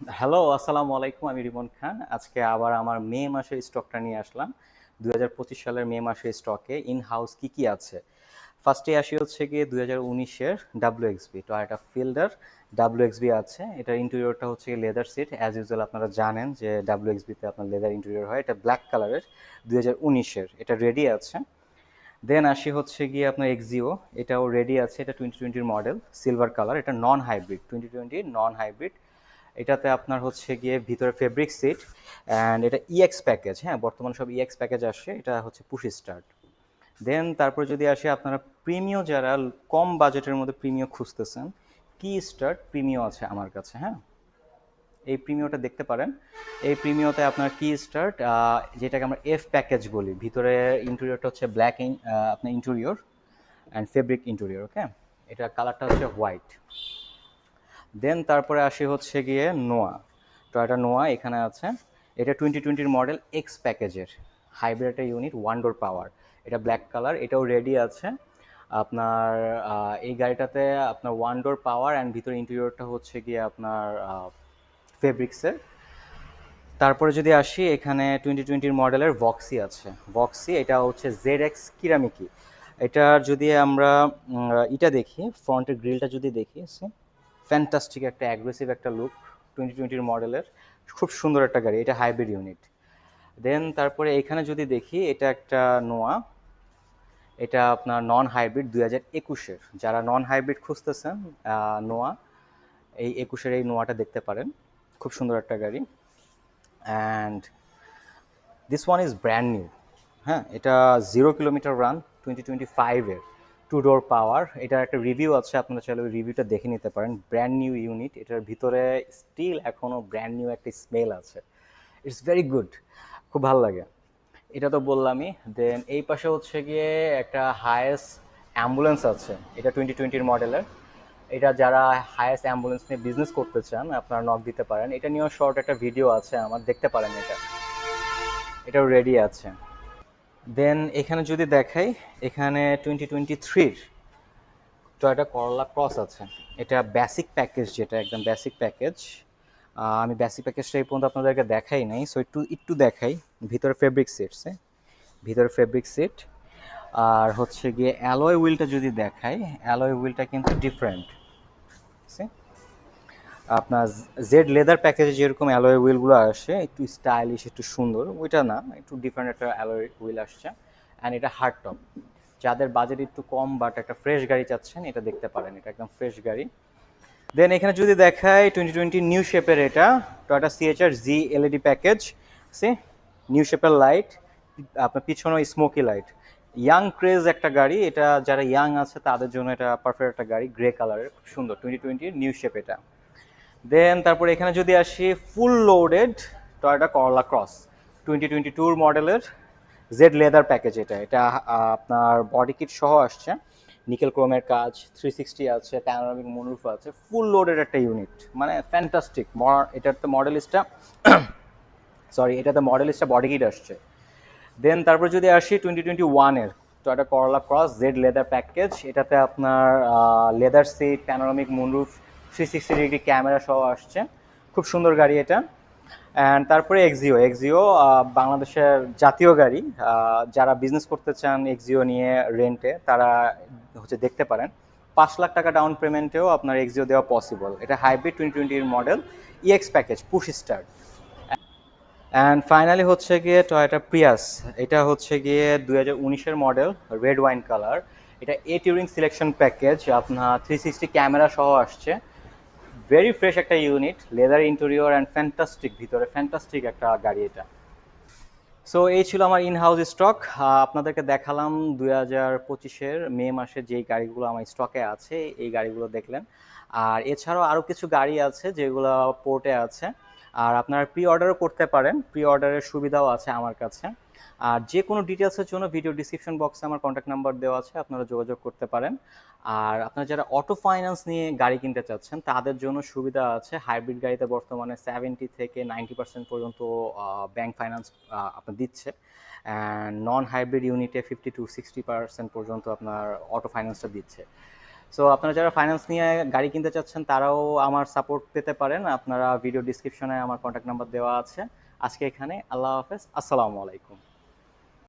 Hello আসসালামু আলাইকুম, আমি রিমন খান। আজকে আবার আমার মে মাসের স্টকটা নিয়ে আসলাম। দু হাজার পঁচিশ সালের মে মাসের স্টকে ইন হাউস কি কি আছে? ফার্স্টে আসি হচ্ছে গিয়ে দুই হাজার উনিশের W XB Toyota Fielder W XB আছে। এটার ইন্টেরিয়রটা হচ্ছে লেদার সিট অ্যাজ ইউজুয়াল আপনারা জানেন যে ডাব্লিউ এক্সবিতে আপনার লেদার ইন্টেরিয়র হয়। এটা ব্ল্যাক কালারের দুই হাজার উনিশের। এটা রেডি আছে। দেন আসি হচ্ছে গিয়ে আপনার এক্সিও এটাও রেডি আছে। এটা টোয়েন্টি টোয়েন্টির মডেল সিলভার কালার এটা non hybrid twenty twenty non hybrid এটাতে আপনার হচ্ছে গিয়ে ভিতরে ফেব্রিক সিট অ্যান্ড এটা ইএক্স প্যাকেজ হ্যাঁ বর্তমানে সব ইএক্স প্যাকেজ আসে এটা হচ্ছে পুশি স্টার্ট দেন তারপর যদি আসে আপনারা প্রিমিও যারা কম বাজেটের মধ্যে প্রিমিও খুঁজতেছেন কি স্টার্ট প্রিমিও আছে আমার কাছে হ্যাঁ। এই প্রিমিওটা দেখতে পারেন। এই প্রিমিওতে আপনার কি স্টার্ট যেটাকে আমরা এফ প্যাকেজ বলি। ভিতরে ইন্টেরিয়রটা হচ্ছে ব্ল্যাক আপনার interior and fabric interior okay এটা কালারটা হচ্ছে হোয়াইট দেন তারপরে আসি হচ্ছে গিয়ে নোয়া টয়োটা নোয়া এখানে আছে। এটা টোয়েন্টি টোয়েন্টির মডেল এক্স প্যাকেজের hybrid unit one door power এটা ব্ল্যাক কালার এটাও রেডি আছে। আপনার এই গাড়িটাতে আপনার ওয়ান ডোর পাওয়ার অ্যান্ড ভিতর ইন্টেরিয়রটা হচ্ছে গিয়ে আপনার ফেব্রিক্সের তারপরে যদি আসি, এখানে টোয়েন্টি টোয়েন্টির মডেলের ভক্সি আছে। ভক্সি এটা হচ্ছে জেড এক্স কিরামিকি। এটার যদি আমরা এটা দেখি ফ্রন্টের গ্রিলটা যদি দেখি ফ্যান্টাস্টিক একটা অ্যাগ্রেসিভ একটা লুক টোয়েন্টি টোয়েন্টির মডেলের খুব সুন্দর একটা গাড়ি, এটা হাইব্রিড ইউনিট দেন তারপরে এখানে যদি দেখি, এটা একটা নোয়া এটা আপনার নন হাইব্রিড দুই হাজার একুশের। যারা নন হাইব্রিড খুঁজতেছেন নোয়া এই একুশের এই নোয়াটা দেখতে পারেন। খুব সুন্দর একটা গাড়ি। And this one is brand new হ্যাঁ এটা zero kilometre run twenty twenty ফাইভের টু ডোর পাওয়ার এটার একটা রিভিউ আছে, আপনারা চাইলে ওই রিভিউটা দেখে নিতে পারেন। ব্র্যান্ড নিউ ইউনিট এটার ভিতরে স্টিল এখনও ব্র্যান্ড নিউ একটা স্মেল আছে। ইটস ভেরি গুড খুব ভালো লাগে। এটা তো বললামই দেন এই পাশে হচ্ছে গিয়ে একটা হায়েস্ট অ্যাম্বুলেন্স আছে, এটা টোয়েন্টি টোয়েন্টির মডেলের এটা যারা হায়েস্ট অ্যাম্বুলেন্স নিয়ে বিজনেস করতে চান, আপনারা নক দিতে পারেন। এটা নিয়েও শর্ট একটা ভিডিও আছে আমার, দেখতে পারেন এটা। এটাও রেডি আছে। দেন এখানে যদি দেখাই, এখানে টোয়েন্টি টোয়েন্টি থ্রির টয়টা করলা ক্রস আছে। এটা বেসিক প্যাকেজ যেটা, একদম বেসিক প্যাকেজ আমি বেসিক প্যাকেজটা এই পর্যন্ত আপনাদেরকে দেখাই নাই সো একটু একটু দেখাই। ভিতরে ফেব্রিক সিটস ভিতরে ফেব্রিক সিট আর হচ্ছে গিয়ে অ্যালয় হুইলটা যদি দেখাই অ্যালয় হুইলটা কিন্তু ডিফারেন্ট আপনার জেড লেদার প্যাকেজে যেরকম অ্যালয় হুইলগুলো আসে, একটু স্টাইলিশ একটু সুন্দর, ওইটা না, একটু ডিফারেন্ট একটা অ্যালয় হুইল আসছে। অ্যান্ড এটা হার্ড টপ যাদের বাজেট একটু কম বাট একটা ফ্রেশ গাড়ি চাচ্ছেন, এটা দেখতে পারেন, এটা একদম ফ্রেশ গাড়ি। দেন এখানে যদি দেখায় টোয়েন্টি টোয়েন্টি নিউ শেপের এটা Toyota CHR G LED package see new শেপের লাইট আপনার পিছনে স্মোকি লাইট ইয়াং ক্রেজ একটা গাড়ি, এটা যারা ইয়াং আছে, তাদের জন্য এটা পারফেক্ট একটা গাড়ি গ্রে কালারের খুব সুন্দর। টোয়েন্টি টোয়েন্টির নিউ শেপ এটা। দেন তারপর এখানে যদি আসি full loaded Toyota Corolla cross twenty twenty টুর মডেলের জেড লেদার প্যাকেজ এটা এটা আপনার বডি কিট সহ আসছে। নিকেল ক্রোমের কাজ থ্রি সিক্সটি আছে প্যানোরামিক মনুরুফ আছে ফুল লোডেড একটা ইউনিট মানে ফ্যান্টাস্টিক এটার তো মডেলিস্টটা সরি এটাতে মডেলিস্টটা বডি কিট আসছে। দেন তারপর যদি আসি টোয়েন্টি টোয়েন্টি ওয়ানের একটা করলা ক্রস জেড লেদার প্যাকেজ এটাতে আপনার leather seat panoramic moonroof three sixty degree camera সহ আসছে। খুব সুন্দর গাড়ি এটা। অ্যান্ড তারপরে এক্সিও এক্সিও বাংলাদেশের জাতীয় গাড়ি। যারা বিজনেস করতে চান এক্সিও নিয়ে রেন্টে তারা হচ্ছে দেখতে পারেন। পাঁচ লাখ টাকা ডাউন পেমেন্টেও আপনার এক্সিও দেওয়া পসিবল এটা হাইব্রিড টোয়েন্টি টোয়েন্টির model EX package push start and finally হচ্ছে গিয়ে টয়োটা প্রিয়াস এটা হচ্ছে গিয়ে দুই হাজার উনিশের মডেল রেড ওয়াইন কালার এটা এ টিউরিং সিলেকশন প্যাকেজ আপনার থ্রি সিক্সটি ক্যামেরা সহ আসছে। ভেরি ফ্রেশ একটা unit leather interior and fantastic ভিতরে ফ্যান্টাস্টিক একটা গাড়ি এটা। সো এই ছিল আমার ইন হাউস স্টক আপনাদেরকে দেখালাম দুই হাজার পঁচিশের মে মাসে যেই গাড়িগুলো আমার স্টকে আছে, এই গাড়িগুলো দেখলেন। আর এছাড়াও আরও কিছু গাড়ি আছে যেগুলো পোর্টে আছে। আর আপনারা প্রি অর্ডারও করতে পারেন। প্রি অর্ডারের সুবিধাও আছে আমার কাছে। আর যে কোনো ডিটেলসের জন্য ভিডিও ডিসক্রিপশন বক্সে আমার কন্ট্যাক্ট নাম্বার দেওয়া আছে, আপনারা যোগাযোগ করতে পারেন। আর আপনারা যারা অটো ফাইন্যান্স নিয়ে গাড়ি কিনতে চাচ্ছেন, তাদের জন্য সুবিধা আছে। হাইব্রিড গাড়িতে বর্তমানে সেভেন্টি থেকে নাইনটি পার্সেন্ট পর্যন্ত ব্যাংক ফাইন্যান্স আপনার দিচ্ছে। নন হাইব্রিড ইউনিটে ফিফটি টু সিক্সটি পার্সেন্ট পর্যন্ত আপনার অটো ফাইন্যান্সটা দিচ্ছে। সো আপনারা যারা ফাইন্যান্স নিয়ে গাড়ি কিনতে চাচ্ছেন, তারাও আমার সাপোর্ট পেতে পারেন। আপনারা ভিডিও ডিসক্রিপশনে আমার কন্ট্যাক্ট নাম্বার দেওয়া আছে। আজকে এখানে, আল্লাহ হাফেজ। আসসালামু আলাইকুম।